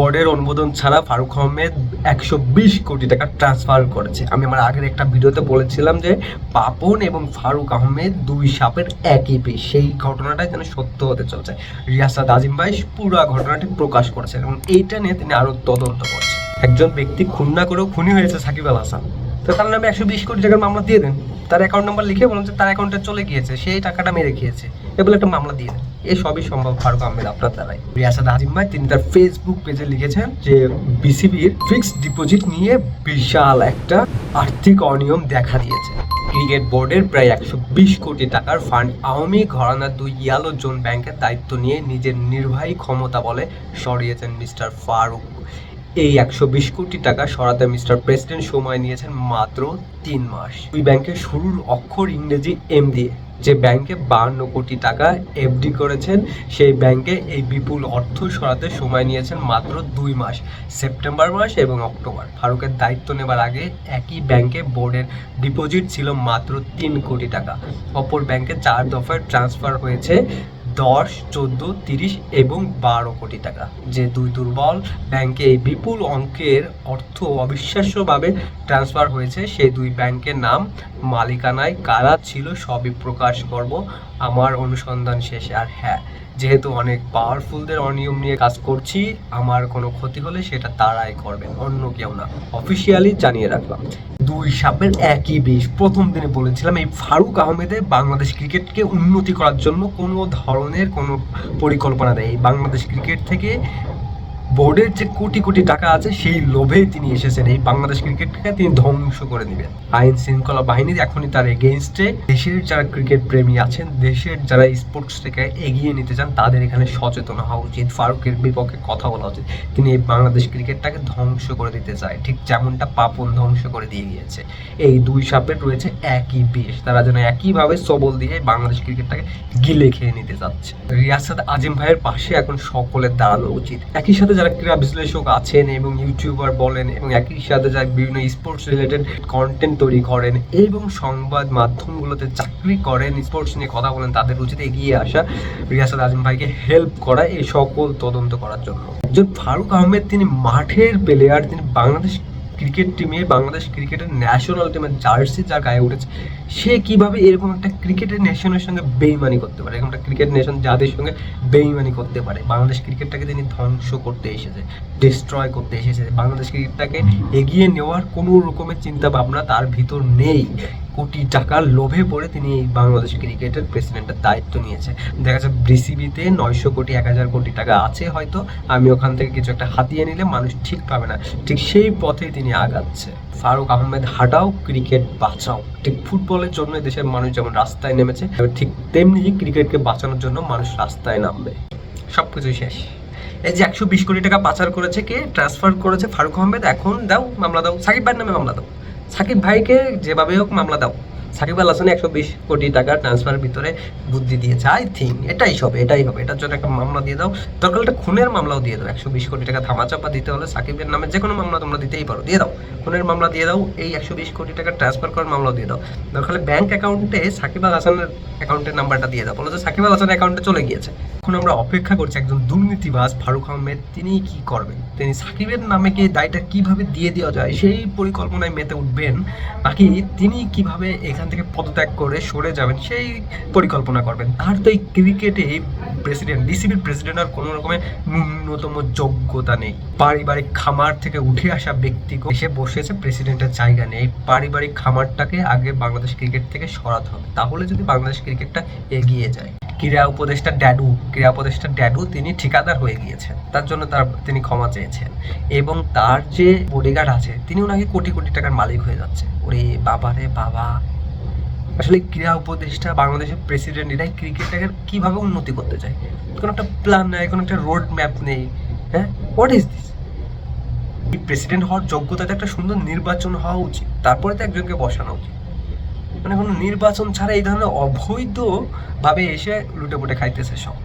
বোর্ডের অনুমোদন ছাড়া ফারুক আহমেদ একশো বিশ কোটি টাকা ট্রান্সফার করেছে। আমি আমার আগের একটা ভিডিওতে বলেছিলাম যে পাপন এবং ফারুক আহমেদ দুই সাপের একই পিস। সেই ঘটনাটাই যেন সত্য হতে চলছে। রিয়াসাদ আজিম ভাই পুরো ঘটনাটি প্রকাশ করেছেন এবং এইটা নিয়ে তিনি আরও তদন্ত করছেন। একজন ব্যক্তি খুন না করেও খুনি হয়েছে সাকিব আল হাসান। তো তার নামে একশো বিশ কোটি টাকার মামলা দিয়ে দেন। তার অ্যাকাউন্ট নাম্বার লিখে বলুন যে তার অ্যাকাউন্টে চলে গিয়েছে। সেই টাকাটা মেরে খেয়েছে। এ বলে একটা মামলা দিয়ে দেন। এ সবই সম্ভব, ফারুক আহমেদ, আপনার দ্বারাই। রিয়াসাদ আজিম ভাই, তিনি তার ফেসবুক পেজে লিখেছেন যে বিসিবির ফিক্সড ডিপোজিট নিয়ে বিশাল একটা আর্থিক অনিয়ম দেখা দিয়েছে। ক্রিকেট বোর্ডের প্রায় একশো বিশ কোটি টাকার ফান্ড আওয়ামী ঘরানার দুই ইয়ালো জোন ব্যাংকের দায়িত্ব নিয়ে নিজের নির্বাহী ক্ষমতা বলে সরিয়েছেন মিস্টার ফারুক। এই একশো বিশ কোটি টাকা সরাতে মিস্টার প্রেসিডেন্ট সময় নিয়েছেন মাত্র তিন মাস। ওই ব্যাংকের শুরুর অক্ষর ইংরেজি এম দিয়ে। যে ব্যাংকে বাহান্ন কোটি টাকা এফডি করেছেন, সেই ব্যাংকে এই বিপুল অর্থ সরাতে সময় নিয়েছেন মাত্র দুই মাস, সেপ্টেম্বর মাস এবং অক্টোবর। ফারুকের দায়িত্ব নেবার আগে একই ব্যাংকে বোর্ডের ডিপোজিট ছিল মাত্র তিন কোটি টাকা। অপর ব্যাংকে চার দফায় ট্রান্সফার হয়েছে দশ, চোদ্দ, তিরিশ এবং বারো কোটি টাকা। যে দুই দুর্বল ব্যাংকে এই বিপুল অঙ্কের অর্থ অবিশ্বাস্যভাবে ট্রান্সফার হয়েছে সেই দুই ব্যাংকের নাম মালিকানায় কারা ছিল সবই প্রকাশ করব আমার অনুসন্ধান শেষে। আর হ্যাঁ যেহেতু অনেক পাওয়ারফুলদের অনিয়ম নিয়ে কাজ করছি, আমার কোনো ক্ষতি হলে সেটা তারাই করবেন অন্য কেউ না। অফিসিয়ালি জানিয়ে রাখলাম। দুই সাপের একই বিষ। প্রথম দিনে বলেছিলাম এই ফারুক আহমেদে বাংলাদেশ ক্রিকেটকে উন্নতি করার জন্য কোনো ধরনের কোনো পরিকল্পনা নেই। বাংলাদেশ ক্রিকেট থেকে বোর্ডের যে কোটি কোটি টাকা আছে, সেই লোভেই তিনি এসেছেন। এই বাংলাদেশ ক্রিকেটকে তিনি ধ্বংস করে দিবেন। আইন শৃঙ্খলা বাহিনী এখনই তার এগেনস্টে দেশের যারা ক্রিকেট প্রেমী আছেন, দেশের যারা স্পোর্টস থেকে এগিয়ে নিতে চান, তাদের এখানে সচেতন হওয়া উচিত, ফারুকের বিপক্ষে কথা বলা উচিত। তিনি এই বাংলাদেশ ক্রিকেটটাকে ধ্বংস করে দিতে চায়। ঠিক যেমনটা পাপন ধ্বংস করে দিয়ে গিয়েছে। এই দুই সাপের রয়েছে একই বিষ। তারা যেন একইভাবে সবল দিয়ে বাংলাদেশ ক্রিকেটটাকে গিলে খেয়ে নিতে যাচ্ছে রিয়াসাদ আজিম ভাইয়ের পাশে এখন সকলের দাঁড়ানো উচিত। একই সাথে যারা ক্রীড়া বিশ্লেষক আছেন এবং ইউটিউবার বলেন এবং একই সাথে যারা বিভিন্ন স্পোর্টস রিলেটেড কন্টেন্ট তৈরি করেন এবং সংবাদ মাধ্যমগুলোতে চাকরি করেন স্পোর্টস নিয়ে কথা বলেন, তাদের উচিত এগিয়ে আসা রিয়াসাদ আজিম ভাইকে হেল্প করা, এই সকল তদন্ত করার জন্য। একজন ফারুক আহমেদ, তিনি মাঠের প্লেয়ার তিনি বাংলাদেশ ক্রিকেট টিমে বাংলাদেশ ক্রিকেটের ন্যাশনাল টিমের জার্সি যার গায়ে উঠেছে সে কীভাবে এরকম একটা ক্রিকেটের নেশনের সঙ্গে বেইমানি করতে পারে? এরকম একটা ক্রিকেট নেশন যাদের সঙ্গে বেইমানি করতে পারে। বাংলাদেশ ক্রিকেটটাকে তিনি ধ্বংস করতে এসেছে ডিস্ট্রয় করতে এসেছে। বাংলাদেশ ক্রিকেটটাকে এগিয়ে নেওয়ার কোনো রকমের চিন্তা ভাবনা তার ভিতর নেই। কোটি টাকার লোভে পড়ে তিনি এই বাংলাদেশ ক্রিকেটের প্রেসিডেন্টের দায়িত্ব নিয়েছে। দেখা যাচ্ছে বিসিবিতে নয়শো কোটি, এক হাজার কোটি টাকা আছে হয়তো। আমি ওখান থেকে কিছু একটা হাতিয়ে নিলে মানুষ ঠিক পাবে না। ঠিক সেই পথে তিনি আগাচ্ছে। ফারুক আহমেদ, হাটাও ক্রিকেট বাঁচাও। ঠিক ফুটবলের জন্য দেশের মানুষ যেমন রাস্তায় নেমেছে ঠিক তেমনি ক্রিকেটকে বাঁচানোর জন্য মানুষ রাস্তায় নামবে। সব কিছুই শেষ। এই যে একশো বিশ কোটি টাকা পাচার করেছে কে? ট্রান্সফার করেছে ফারুক আহমেদ। এখন দাও, মামলা দাও। সাকিব ভাইয়ের নামে মামলা দাও। সাকিব ভাইকে যেভাবে হোক মামলা দাও। সাকিব আল হাসান একশো বিশ কোটি টাকা ট্রান্সফারের ভিতরে বুদ্ধি দিয়েছে আই থিঙ্ক এটাই হবে এটাই হবে, এটার জন্য একটা মামলা দিয়ে দাও। দরকার একটা খুনের মামলাও দিয়ে দাও, একশো বিশ কোটি টাকা ধামাচাপা দিতে হলে সাকিবের নামে যে কোনো মামলা তোমরা দিতেই পারো, দিয়ে দাও। খুনের মামলা দিয়ে দাও, এই একশো বিশ কোটি টাকা ট্রান্সফার করার মামলাও দিয়ে দাও। দরকার হলে ব্যাংক অ্যাকাউন্টে সাকিব আল হাসানের অ্যাকাউন্টের নাম্বারটা দিয়ে দাও, বলো যে সাকিব আল হাসানের অ্যাকাউন্টে চলে গিয়েছে। এখন আমরা অপেক্ষা করছি একজন দুর্নীতিবাজ ফারুক আহমেদ, তিনি কি করবেন? তিনি সাকিবের নামে কি দায়টা কীভাবে দিয়ে দেওয়া যায়, সেই পরিকল্পনায় মেতে উঠবেন নাকি তিনি কীভাবে এখান থেকে পদত্যাগ করে সরে যাবেন, সেই পরিকল্পনা করবেন। তার তো এই ক্রিকেটে প্রেসিডেন্ট, ডিসিবির প্রেসিডেন্ট আর কোনো রকমের ন্যূনতম যোগ্যতা নেই। পারিবারিক খামার থেকে উঠে আসা ব্যক্তি এসে বসেছে প্রেসিডেন্টের জায়গা নেই। পারিবারিক খামারটাকে আগে বাংলাদেশ ক্রিকেট থেকে সরাতে হবে। তাহলে যদি বাংলাদেশ ক্রিকেটটা এগিয়ে যায়, ক্রীড়া উপদেষ্টা ড্যাডু, ক্রীড়া উপদেষ্টা ড্যাডু তিনি ঠিকাদার হয়ে গিয়েছেন। তার জন্য তার, তিনি ক্ষমা চেয়েছেন। এবং তার যে বডিগার্ড আছে, তিনিও নাকি কোটি কোটি টাকার মালিক হয়ে যাচ্ছে। ওরে বাবা রে বাবা। আসলে ক্রীড়া উপদেষ্টা বাংলাদেশের প্রেসিডেন্ট এরাই ক্রিকেটটাকে কীভাবে উন্নতি করতে চায়? কোনো একটা প্ল্যান নেই, কোনো একটা রোড ম্যাপ নেই হ্যাঁ? হোয়াট ইজ দিস প্রেসিডেন্ট হওয়ার যোগ্যতাতে একটা সুন্দর নির্বাচন হওয়া উচিত, তারপরে তো একজনকে বসানো উচিত। মানে কোনো নির্বাচন ছাড়া এই ধরনের অবৈধভাবে এসে লুটে পুটে খাইতেছে সব।